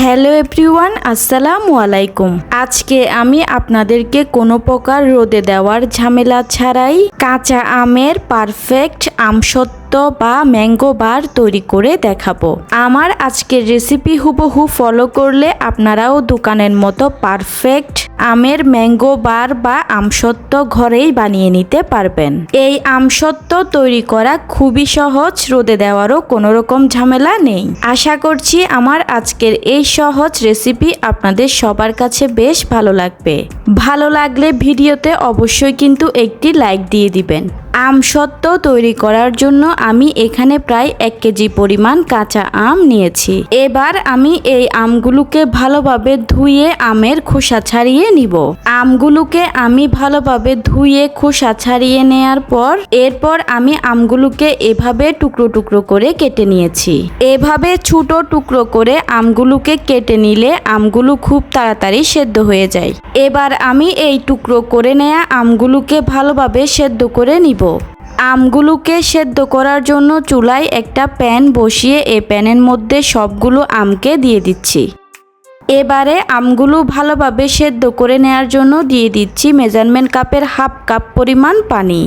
Hello everyone, আসসালামু আলাইকুম। আজকে আমি আপনাদেরকে কোনো প্রকার রোদে দেওয়ার ঝামেলা ছাড়াই কাঁচা আমের পারফেক্ট আমসত্ব বা ম্যাঙ্গো বার তৈরি করে দেখাবো। আমার আজকের রেসিপি হুবহু ফলো করলে আপনারাও দোকানের মতো পারফেক্ট আমের ম্যাঙ্গো বার বা আমসত্ব ঘরেই বানিয়ে নিতে পারবেন। এই আমসত্ব তৈরি করা খুবই সহজ, রোদে দেওয়ারও কোনো রকম ঝামেলা নেই। আশা করছি আমার আজকের এই সহজ রেসিপি আপনাদের সবার কাছে বেশ ভালো লাগবে। ভালো লাগলে ভিডিওতে অবশ্যই কিন্তু একটি লাইক দিয়ে দিবেন। আমসত্ব তৈরি করার জন্য আমি এখানে প্রায় এক কেজি পরিমাণ কাঁচা আম নিয়েছি। এবার আমি এই আমগুলোকে ভালোভাবে ধুয়ে আমের খোসা ছাড়িয়ে নিব। আমগুলোকে আমি ভালোভাবে ধুয়ে খোসা ছাড়িয়ে নেয়ার পর, এরপর আমি আমগুলোকে এভাবে টুকরো টুকরো করে কেটে নিয়েছি। এভাবে ছোট টুকরো করে আমগুলোকে কেটে নিলে আমগুলো খুব তাড়াতাড়ি সেদ্ধ হয়ে যায়। এবার আমি এই টুকরো করে নেয়া আমগুলোকে ভালোভাবে সেদ্ধ করে নিব। আমগুলোকে সেদ্ধ করার জন্য চুলায় একটা প্যান বসিয়ে এই প্যানের মধ্যে সবগুলো আমকে দিয়ে দিচ্ছি। এবারে আমগুলো ভালোভাবে সেদ্ধ করে নেয়ার জন্য দিয়ে দিচ্ছি মেজারমেন্ট কাপের হাফ কাপ পরিমাণ পানি।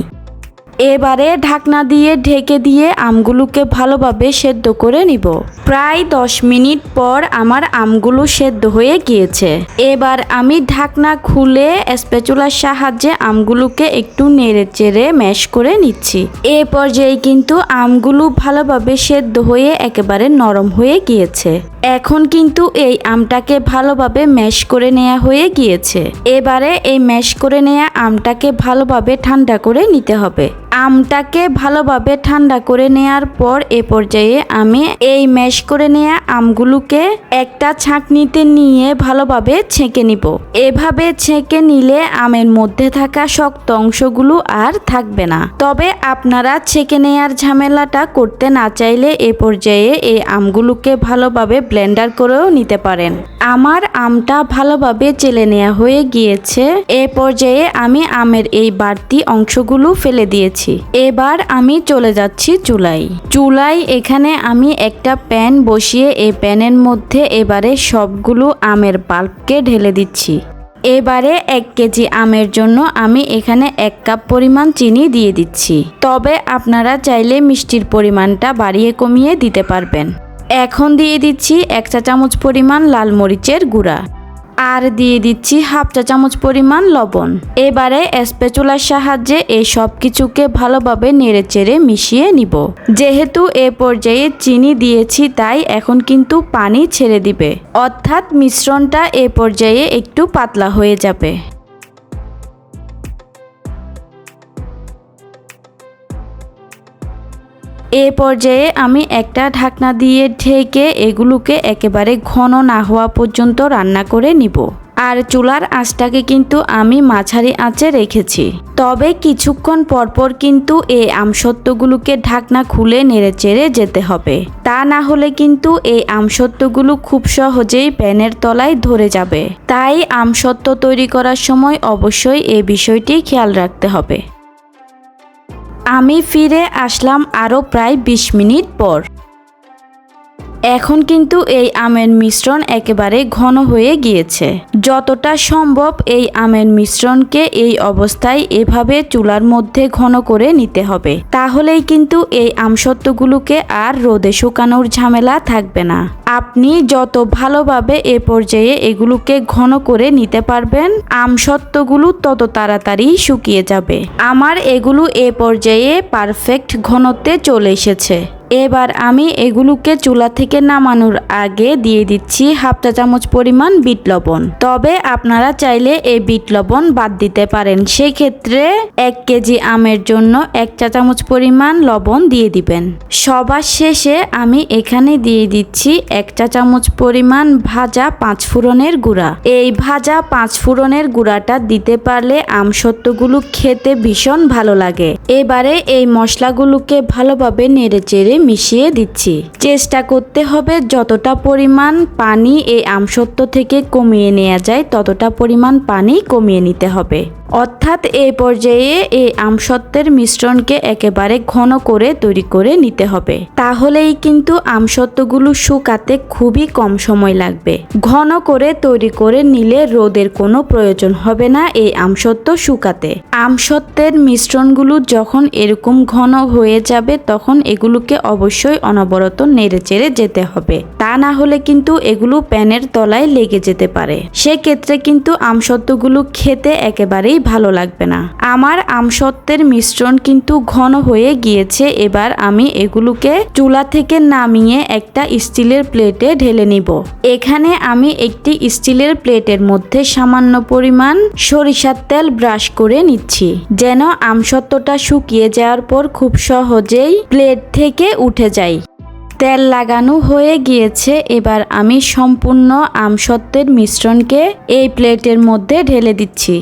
এবারে ঢাকনা দিয়ে ঢেকে দিয়ে আমগুলোকে ভালোভাবে সেদ্ধ করে নিব। প্রায় দশ মিনিট পর আমার আমগুলো সেদ্ধ হয়ে গিয়েছে। এবার আমি ঢাকনা খুলে স্পেচুলার সাহায্যে আমগুলোকে একটু নেড়ে চেড়ে ম্যাশ করে নিচ্ছি। এ পর্যায়ে কিন্তু আমগুলো ভালোভাবে সেদ্ধ হয়ে একেবারে নরম হয়ে গিয়েছে। এখন কিন্তু এই আমটাকে ভালোভাবে ম্যাশ করে নেওয়া হয়ে গিয়েছে। এবারে এই ম্যাশ করে নেওয়া আমটাকে ভালোভাবে ঠান্ডা করে নিতে হবে। আমটাকে ভালোভাবে ঠান্ডা করে নেয়ার পর এ পর্যায়ে আমি এই ম্যাশ করে নেওয়া আমগুলোকে একটা ছাঁকনিতে নিয়ে ভালোভাবে ছেঁকে নিব। এভাবে ছেঁকে নিলে আমের মধ্যে থাকা শক্ত অংশগুলো আর থাকবে না। তবে আপনারা ছেঁকে নেয়ার ঝামেলাটা করতে না চাইলে এ পর্যায়ে এই আমগুলোকে ভালোভাবে ব্লেন্ডার করেও নিতে পারেন। আমার আমটা ভালোভাবে চেলে নেওয়া হয়ে গিয়েছে। এ পর্যায়ে আমি আমের এই বাড়তি অংশগুলো ফেলে দিয়েছি। এবার আমি চলে যাচ্ছি চুলাই চুলাই এখানে আমি একটা প্যান বসিয়ে এই প্যানের মধ্যে এবারে সবগুলো আমের বাল্বকে ঢেলে দিচ্ছি। এবারে এক কেজি আমের জন্য আমি এখানে এক কাপ পরিমাণ চিনি দিয়ে দিচ্ছি। তবে আপনারা চাইলে মিষ্টির পরিমাণটা বাড়িয়ে কমিয়ে দিতে পারবেন। এখন দিয়ে দিচ্ছি এক চা চামচ পরিমাণ লাল মরিচের গুঁড়া। আর দিয়ে দিচ্ছি হাফ চা চামচ পরিমাণ লবণ। এবারে স্পেচুলার সাহায্যে এই সব কিছুকে ভালোভাবে নেড়ে চেড়ে মিশিয়ে নিব। যেহেতু এ পর্যায়ে চিনি দিয়েছি, তাই এখন কিন্তু পানি ছেড়ে দিবে। অর্থাৎ মিশ্রণটা এ পর্যায়ে একটু পাতলা হয়ে যাবে। এ পর্যায়ে আমি একটা ঢাকনা দিয়ে ঢেকে এগুলোকে একেবারে ঘন না হওয়া পর্যন্ত রান্না করে নিব। আর চুলার আঁচটাকে কিন্তু আমি মাঝারি আঁচে রেখেছি। তবে কিছুক্ষণ পরপর কিন্তু এই আমসত্ত্বগুলোকে ঢাকনা খুলে নেড়ে চেড়ে যেতে হবে। তা না হলে কিন্তু এই আমসত্ত্বগুলো খুব সহজেই প্যানের তলায় ধরে যাবে। তাই আমসত্ত্ব তৈরি করার সময় অবশ্যই এই বিষয়টি খেয়াল রাখতে হবে। আমি ফিরে আসলাম আরও প্রায় বিশ মিনিট পর। এখন কিন্তু এই আমের মিশ্রণ একেবারে ঘন হয়ে গিয়েছে। যতটা সম্ভব এই আমের মিশ্রণকে এই অবস্থায় এভাবে চুলার মধ্যে ঘন করে নিতে হবে। তাহলেই কিন্তু এই আমসত্ত্বগুলোকে আর রোদে শুকানোর ঝামেলা থাকবে না। আপনি যত ভালোভাবে এ পর্যায়ে এগুলোকে ঘন করে নিতে পারবেন, আমসত্ত্বগুলো তত তাড়াতাড়ি শুকিয়ে যাবে। আমার এগুলো এ পর্যায়ে পারফেক্ট ঘনত্বে চলে এসেছে। এবার আমি এগুলোকে চুলা থেকে নামানোর আগে দিয়ে দিচ্ছি হাফ চা চামচ পরিমাণ বিট লবণ। তবে আপনারা চাইলে এই বিট লবণ বাদ দিতে পারেন। সেই ক্ষেত্রে এক কেজি আমের জন্য এক চা চামচ পরিমাণ লবণ দিয়ে দিবেন। সবার শেষে আমি এখানে দিয়ে দিচ্ছি এক চা চামচ পরিমাণ ভাজা পাঁচ ফোড়নের গুঁড়া। এই ভাজা পাঁচ ফোড়নের গুঁড়াটা দিতে পারলে আমসত্ত্বগুলো খেতে ভীষণ ভালো লাগে। এবারে এই মশলাগুলোকে ভালোভাবে নেড়ে চেড়ে মিশিয়ে দিচ্ছি। চেষ্টা করতে হবে যতটা পরিমাণ পানি এই আমসত্ব থেকে কমিয়ে নেওয়া যায়, ততটা পরিমাণ পানি কমিয়ে নিতে হবে। অর্থাৎ এই পর্যায়ে এই আমসত্ত্বের মিশ্রণকে একেবারে ঘন করে তৈরি করে নিতে হবে। তাহলেই কিন্তু আমসত্ত্বগুলো শুকাতে খুবই কম সময় লাগবে। ঘন করে তৈরি করে নিলে রোদের কোনো প্রয়োজন হবে না এই আমসত্ত্ব শুকাতে। আমসত্ত্বের মিশ্রণগুলো যখন এরকম ঘন হয়ে যাবে, তখন এগুলোকে অবশ্যই অনবরত নেড়ে চেড়ে যেতে হবে। তা না হলে কিন্তু এগুলো প্যানের তলায় লেগে যেতে পারে। সেক্ষেত্রে কিন্তু আমসত্ত্বগুলো খেতে একেবারেই ভালো লাগবে না। আমার আমসত্ত্বের মিশ্রণ কিন্তু ঘন হয়ে গিয়েছে। এবার আমি এগুলোকে চুলা থেকে নামিয়ে একটা স্টিলের প্লেটে ঢেলে নিব। এখানে আমি একটি স্টিলের প্লেটের মধ্যে সামান্য পরিমাণ সরিষার তেল ব্রাশ করে নিচ্ছি। যেন আমসত্ত্বটা শুকিয়ে যাওয়ার পর খুব সহজেই প্লেট থেকে উঠে যায় তেল লাগানো হয়ে গিয়েছে, এবার আমি সম্পূর্ণ আমসত্ত্বের মিশ্রণকে এই প্লেটের মধ্যে ঢেলে দিচ্ছি।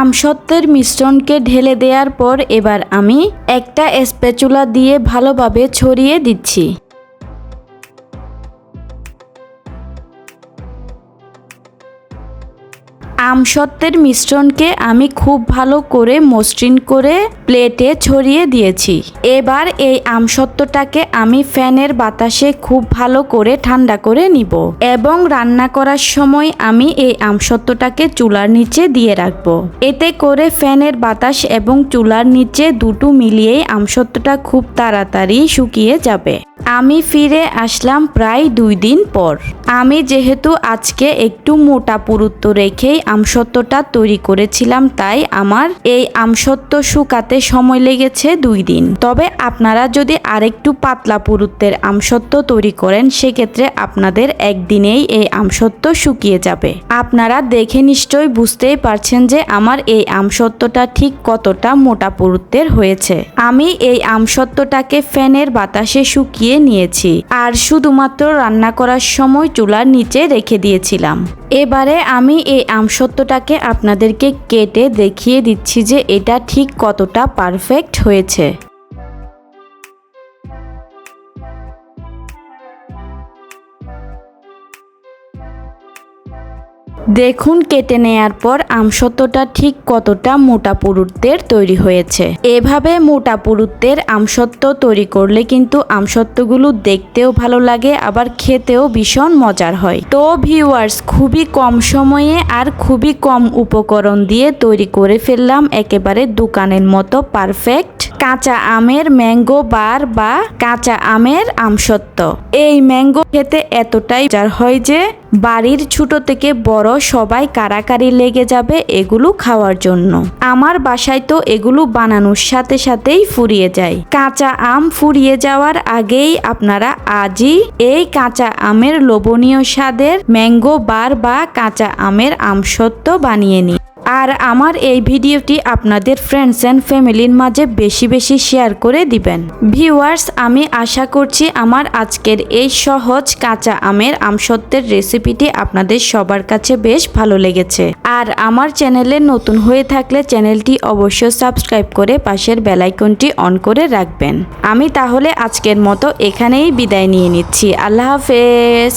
আমসত্ত্বের মিশ্রণকে ঢেলে দেওয়ার পর এবার আমি একটা স্প্যাচুলা দিয়ে ভালোভাবে ছড়িয়ে দিচ্ছি। আমসত্ত্বের মিশ্রণকে আমি খুব ভালো করে মসৃণ করে প্লেটে ছড়িয়ে দিয়েছি। এবার এই আমসত্ত্বটাকে আমি ফ্যানের বাতাসে খুব ভালো করে ঠান্ডা করে নিব এবং রান্না করার সময় আমি এই আমসত্ত্বটাকে চুলার নিচে দিয়ে রাখব। এতে করে ফ্যানের বাতাস এবং চুলার নিচে দুটো মিলিয়েই আমসত্ত্বটা খুব তাড়াতাড়ি শুকিয়ে যাবে। আমি ফিরে আসলাম প্রায় দুই দিন পর। আমি যেহেতু আজকে একটু মোটা পুরুত্ব রেখেই আমসত্ত্বটা তৈরি করেছিলাম, তাই আমার এই আমসত্ত্ব শুকাতে সময় লেগেছে দুই দিন। তবে আপনারা যদি আরেকটু পাতলা পুরুত্বের আমসত্ত্ব তৈরি করেন, সেক্ষেত্রে আপনাদের একদিনেই এই আমসত্ত্ব শুকিয়ে যাবে। আপনারা দেখে নিশ্চয়ই বুঝতেই পারছেন যে আমার এই আমসত্ত্বটা ঠিক কতটা মোটা পুরুত্বের হয়েছে। আমি এই আমসত্ত্বটাকে ফ্যানের বাতাসে শুকিয়ে নিয়েছি আর শুধুমাত্র রান্না করার সময় চুলার নিচে রেখে দিয়েছিলাম। এবারে আমি এই আমসত্ত্বটাকে আপনাদেরকে কেটে দেখিয়ে দিচ্ছি যে এটা ঠিক কতটা পারফেক্ট হয়েছে। দেখুন কেটে নেয়ার পর আমসত্ত্বটা ঠিক কতটা মোটা পুরুত্বের তৈরি হয়েছে। এভাবে মোটা পুরুত্বের আমসত্ত্ব তৈরি করলে কিন্তু আমসত্ত্বগুলো দেখতেও ভালো লাগে, আবার খেতেও ভীষণ মজার হয়। তো ভিউয়ার্স, খুবই কম সময়ে আর খুবই কম উপকরণ দিয়ে তৈরি করে ফেললাম একেবারে দোকানের মতো পারফেক্ট কাঁচা আমের ম্যাঙ্গো বার বা কাঁচা আমের আমসত্ত্ব এই ম্যাঙ্গো খেতে এতটাই মজার হয় যে বাড়ির ছোট থেকে বড় সবাই কারাকারি লেগে যাবে এগুলো খাওয়ার জন্য। আমার বাসায় তো এগুলো বানানোর সাথে সাথেই ফুরিয়ে যায়। কাঁচা আম ফুরিয়ে যাওয়ার আগেই আপনারা আজই এই কাঁচা আমের লোভনীয় স্বাদের ম্যাঙ্গো বার বা কাঁচা আমের আমসত্ব বানিয়ে নিন। আর আমার এই ভিডিওটি আপনাদের ফ্রেন্ডস অ্যান্ড ফ্যামিলির মাঝে বেশি বেশি শেয়ার করে দিবেন। ভিউয়ার্স আমি আশা করছি আমার আজকের এই সহজ কাঁচা আমের আমসত্ত্বের রেসিপিটি আপনাদের সবার কাছে বেশ ভালো লেগেছে। আর আমার চ্যানেলে নতুন হয়ে থাকলে চ্যানেলটি অবশ্যই সাবস্ক্রাইব করে পাশের বেলাইকনটি অন করে রাখবেন। আমি তাহলে আজকের মতো এখানেই বিদায় নিয়ে নিচ্ছি। আল্লাহ হাফেজ।